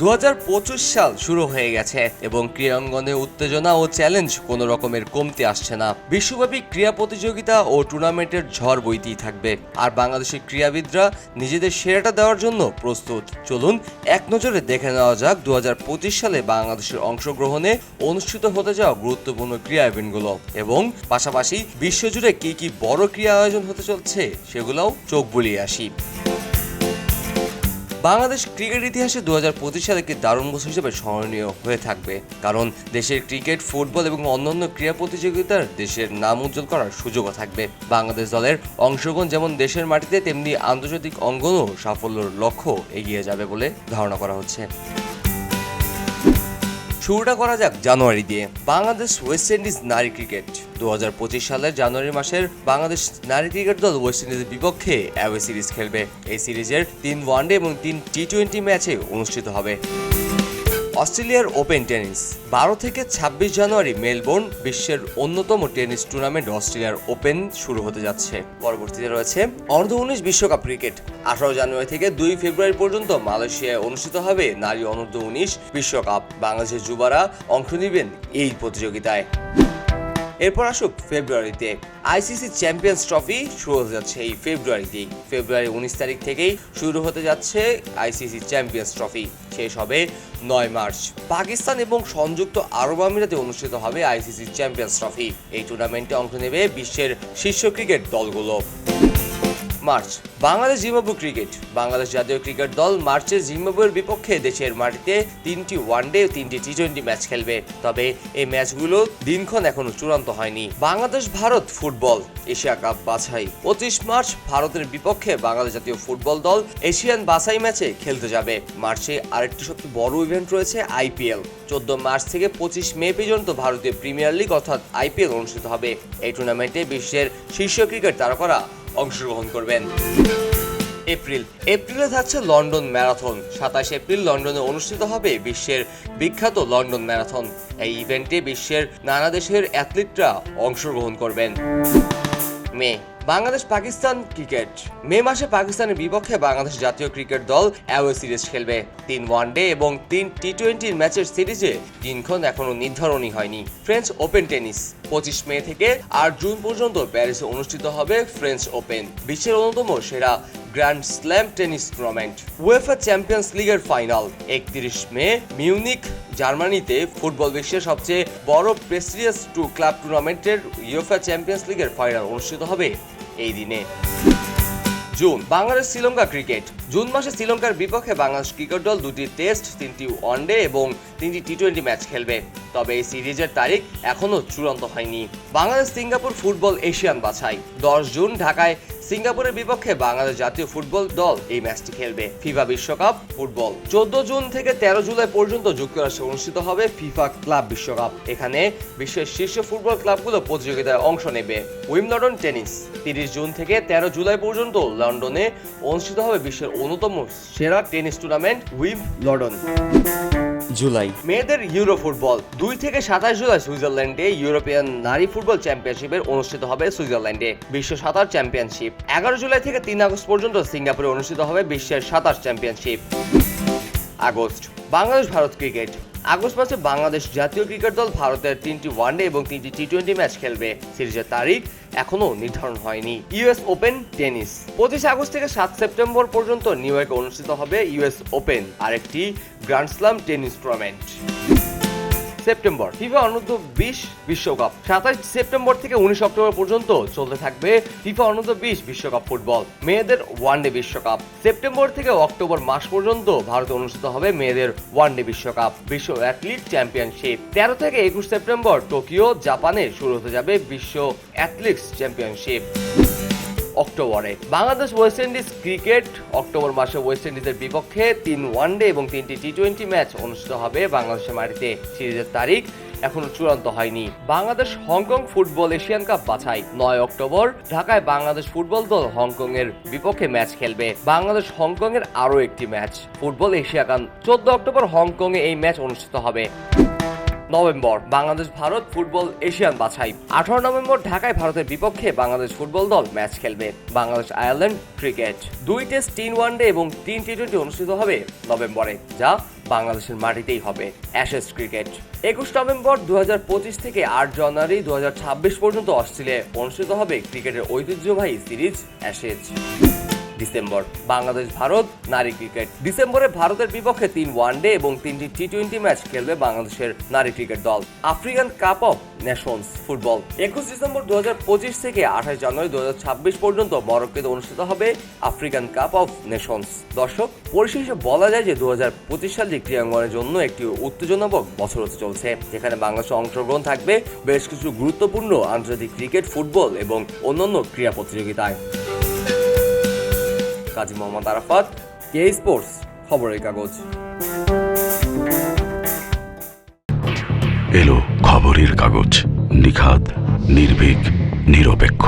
দু হাজার পঁচিশ সাল শুরু হয়ে গেছে এবং ক্রীড়াঙ্গনে উত্তেজনা ও চ্যালেঞ্জ কোনো রকমের কমতে আসছে না। বিশ্বব্যাপী ক্রীড়া প্রতিযোগিতা ও টুর্নামেন্টের ঝড় বইতেই থাকবে। আর বাংলাদেশের ক্রীড়াবিদরা নিজেদের সেরাটা দেওয়ার জন্য প্রস্তুত। চলুন, এক নজরে দেখে নেওয়া যাক দু হাজার পঁচিশ সালে বাংলাদেশের অংশগ্রহণে অনুষ্ঠিত হতে যাওয়া গুরুত্বপূর্ণ ক্রীড়া ইভেন্টগুলো এবং পাশাপাশি বিশ্বজুড়ে কি কি বড় ক্রীড়া আয়োজন হতে চলছে সেগুলোও চোখ বুলিয়ে আসি। বাংলাদেশ ক্রিকেট ইতিহাসে দু হাজার পঁচিশ সালে একটি দারুণ বছর হিসেবে স্মরণীয় হয়ে থাকবে, কারণ দেশের ক্রিকেট, ফুটবল এবং অন্যান্য ক্রীড়া প্রতিযোগিতার দেশের নাম উজ্জ্বল করার সুযোগও থাকবে। বাংলাদেশ দলের অংশগ্রহণ যেমন দেশের মাটিতে, তেমনি আন্তর্জাতিক অঙ্গনও সাফল্যের লক্ষ্য এগিয়ে যাবে বলে ধারণা করা হচ্ছে। শুরুটা করা যাক জানুয়ারি দিয়ে। বাংলাদেশ ওয়েস্ট ইন্ডিজ নারী ক্রিকেট দু হাজার পঁচিশ সালের জানুয়ারি মাসের বাংলাদেশ নারী ক্রিকেট দল ওয়েস্ট ইন্ডিজের বিপক্ষে অ্যাওয়ে সিরিজ খেলবে। এই সিরিজের তিন ওয়ানডে এবং তিন টি টোয়েন্টি ম্যাচে অনুষ্ঠিত হবে। অস্ট্রেলিয়ার ওপেন টেনিস। বারো থেকে ছাব্বিশ জানুয়ারি মেলবোর্ন বিশ্বের অন্যতম টেনিস টুর্নামেন্ট অস্ট্রেলিয়ার ওপেন শুরু হতে যাচ্ছে। পরবর্তীতে রয়েছে অর্ধ উনিশ বিশ্বকাপ ক্রিকেট। আঠারো জানুয়ারি থেকে দুই ফেব্রুয়ারি পর্যন্ত মালয়েশিয়ায় অনুষ্ঠিত হবে নারী অনূর্ধ্ব উনিশ বিশ্বকাপ। বাংলাদেশের যুবারা অংশ নেবেন এই প্রতিযোগিতায়। এরপর আসুক ফেব্রুয়ারিতে। আইসিসি চ্যাম্পিয়ন্স ট্রফি শুরু হতে যাচ্ছে এই ফেব্রুয়ারিতেই ফেব্রুয়ারি উনিশ তারিখ থেকেই শুরু হতে যাচ্ছে আইসিসি চ্যাম্পিয়ন্স ট্রফি। শেষ হবে নয় মার্চ। পাকিস্তান এবং সংযুক্ত আরব আমিরাতে অনুষ্ঠিত হবে আইসিসি চ্যাম্পিয়ন্স ট্রফি। এই টুর্নামেন্টে অংশ নেবে বিশ্বের শীর্ষ ক্রিকেট দলগুলো। March. Bangladesh Zimbabwe cricket. Bangladesh জাতীয় ক্রিকেট দল মার্চে জিম্বাবুয়ের বিপক্ষে দেশের মাটিতে তিনটি ওয়ানডে ও তিনটি টি টোয়েন্টি ম্যাচ খেলবে। তবে এই ম্যাচগুলো দিনক্ষণ এখনও চূড়ান্ত হয়নি। Bangladesh, Bharat football, Asia cup বাছাই। পঁচিশ মার্চ ভারতের বিপক্ষে বাংলাদেশ জাতীয় ফুটবল দল এশিয়ান বাছাই ম্যাচে খেলতে যাবে। মার্চে আরেকটি সবচেয়ে বড় ইভেন্ট রয়েছে আইপিএল চোদ্দ মার্চ থেকে পঁচিশ মে পর্যন্ত ভারতীয় প্রিমিয়ার লিগ অর্থাৎ আইপিএল অনুষ্ঠিত হবে। এই টুর্নামেন্টে বিশ্বের শীর্ষ ক্রিকেট তারকারা অংশগ্রহণ করবেন। এপ্রিল। এপ্রিলে থাকছে লন্ডন ম্যারাথন। সাতাশ এপ্রিল লন্ডনে অনুষ্ঠিত হবে বিশ্বের বিখ্যাত লন্ডন ম্যারাথন। এই ইভেন্টে বিশ্বের নানা দেশের অ্যাথলিটরা অংশগ্রহণ করবেন। মে। বাংলাদেশ পাকিস্তান ক্রিকেট। মে মাসে পাকিস্তানের বিপক্ষে বাংলাদেশ জাতীয় ক্রিকেট দল অ্যাওয়ে সিরিজ খেলবে। তিন ওয়ানডে এবং তিন টি টোয়েন্টির ম্যাচের সিরিজে দিনক্ষণ এখনও নির্ধারণই হয়নি। French Open tennis. পঁচিশ মে থেকে আট জুন পর্যন্ত প্যারিসে অনুষ্ঠিত হবে ফ্রেঞ্চ ওপেন। বিশ্বের অন্যতম সেরা grand slam tennis tournament. UEFA champions লিগের ফাইনাল, একত্রিশ মে মিউনিক জার্মানিতে ফুটবল বিশ্বের সবচেয়ে বড় প্রেসিডিয়াস টু ক্লাব টুর্নামেন্টের ইউএফা চ্যাম্পিয়ন্স লিগের ফাইনাল অনুষ্ঠিত হবে এই দিনে। June, Bangladesh Sri Lanka cricket. June মাসে শ্রীলঙ্কার বিপক্ষে বাংলাদেশ ক্রিকেট দল দুটি টেস্ট, তিনটি ওয়ানডে এবং তিনটি টি টোয়েন্টি ম্যাচ খেলবে। তবে এই সিরিজের তারিখ এখনও চূড়ান্ত হয়নি। বাংলাদেশ সিঙ্গাপুর ফুটবল এশিয়ান বাছাই। দশ জুন ঢাকায় সিঙ্গাপুরের বিপক্ষে বাংলাদেশ জাতীয় ফুটবল দল এই ম্যাচটি খেলবে। ফিফা বিশ্বকাপ ফুটবল। চোদ্দ জুন থেকে তেরো জুলাই পর্যন্ত যুক্তরাষ্ট্রে অনুষ্ঠিত হবে ফিফা ক্লাব বিশ্বকাপ। এখানে বিশ্বের শীর্ষ ফুটবল ক্লাবগুলো প্রতিযোগিতায় অংশ নেবে। উইমলডন টেনিস। তিরিশ জুন থেকে তেরো জুলাই পর্যন্ত লন্ডনে অনুষ্ঠিত হবে বিশ্বের অন্যতম সেরা টেনিস টুর্নামেন্ট উইম লন্ডন জুলাই। মেয়েদের ইউরো ফুটবল দুই থেকে সাতাশ জুলাই সুইজারল্যান্ডে ইউরোপিয়ান নারী ফুটবল চ্যাম্পিয়নশিপের অনুষ্ঠিত হবে সুইজারল্যান্ডে, বিশ্ব সাঁতার চ্যাম্পিয়নশিপ এগারো জুলাই থেকে তিন আগস্ট পর্যন্ত সিঙ্গাপুরে অনুষ্ঠিত হবে বিশ্বের সাঁতার championship August, Bangladesh Bharat cricket August মাসে বাংলাদেশ জাতীয় ক্রিকেট দল ভারতের তিনটি ওয়ানডে এবং তিনটি টি টোয়েন্টি ম্যাচ খেলবে। সিরিজের তারিখ এখনও নির্ধারণ হয়নি। ইউএস ওপেন টেনিস পঁচিশ আগস্ট থেকে সাত সেপ্টেম্বর পর্যন্ত নিউ ইয়র্কে অনুষ্ঠিত হবে ইউএস ওপেন আরেকটি grand slam tennis tournament September, FIFA অনূর্ধ্ব বিশ বিশ্বকাপ। সাতাশ সেপ্টেম্বর থেকে উনিশ অক্টোবর পর্যন্ত চলতে থাকবে ফিফা অনূর্ধ্ব বিশ বিশ্বকাপ ফুটবল, মেয়েদের ওয়ানডে বিশ্বকাপ। সেপ্টেম্বর থেকে অক্টোবর মাস পর্যন্ত ভারতে অনুষ্ঠিত হবে মেয়েদের ওয়ানডে বিশ্বকাপ, বিশ্ব অ্যাথলিট চ্যাম্পিয়নশিপ। তেরো থেকে একুশ সেপ্টেম্বর টোকিও, জাপানে শুরু হতে যাবে বিশ্ব অ্যাথলিটস চ্যাম্পিয়নশিপ। অক্টোবরে। Bangladesh West Indies cricket October মাসে ওয়েস্ট ইন্ডিজের বিপক্ষে তিন ওয়ানডে এবং তিনটি টি টোয়েন্টি ম্যাচ অনুষ্ঠিত হবে বাংলাদেশের মাটিতে। সিরিজের তারিখ এখনও চূড়ান্ত হয়নি। Bangladesh Hong Kong football Asian cup বাছাই নয় অক্টোবর। ঢাকায় বাংলাদেশ ফুটবল দল হংকং এর বিপক্ষে ম্যাচ খেলবে। বাংলাদেশ হংকং এর আরও একটি ম্যাচ ফুটবল এশিয়া কাপ চোদ্দ অক্টোবর হংকং এ এই ম্যাচ অনুষ্ঠিত হবে। November, Bangladesh, Bharat, football, Asian বাছাই। আঠারো নভেম্বর, ঢাকায় ভারতের বিপক্ষে বাংলাদেশ ফুটবল দল ম্যাচ খেলবে। Bangladesh, Ireland, cricket. দুই টেস্ট, তিন ওয়ানডে এবং তিন টি টোয়েন্টি অনুষ্ঠিত হবে নভেম্বরে, যা বাংলাদেশের মাটিতেই হবে, অ্যাশেজ ক্রিকেট। একুশ নভেম্বর দুই হাজার পঁচিশ থেকে আট জানুয়ারি দু হাজার ছাব্বিশ পর্যন্ত অস্ট্রেলিয়ায় অনুষ্ঠিত হবে ক্রিকেটের ঐতিহ্যবাহী series, Ashes. December. Bangladesh, Bharat, নারী ক্রিকেট। ডিসেম্বরে ভারতের বিপক্ষে তিন ওয়ানডে এবং তিনটি টি টোয়েন্টি ম্যাচ খেলবে বাংলাদেশের নারী ক্রিকেট দল। African cup of nations football. একুশ ডিসেম্বর দুহাজার পঁচিশ থেকে আঠাশ জানুয়ারি দু হাজার ছাব্বিশ পর্যন্ত মরক্কোতে অনুষ্ঠিত হবে আফ্রিকান কাপ অফ নেশনস। দর্শক, পরিশেষে বলা যায় যে দু সালে ক্রীড়াঙ্গনের জন্য একটি উত্তেজনাবক বছর হতে চলছে। যেখানে বাংলাদেশের অংশগ্রহণ থাকবে বেশ কিছু গুরুত্বপূর্ণ আন্তর্জাতিক ক্রিকেট, ফুটবল এবং অন্যান্য ক্রীড়া প্রতিযোগিতায়। কাজী মোহাম্মদ আরাফাত কে স্পোর্টস? খবরের কাগজ। এলো খবরের কাগজ নিখাত নির্ভীক নিরপেক্ষ।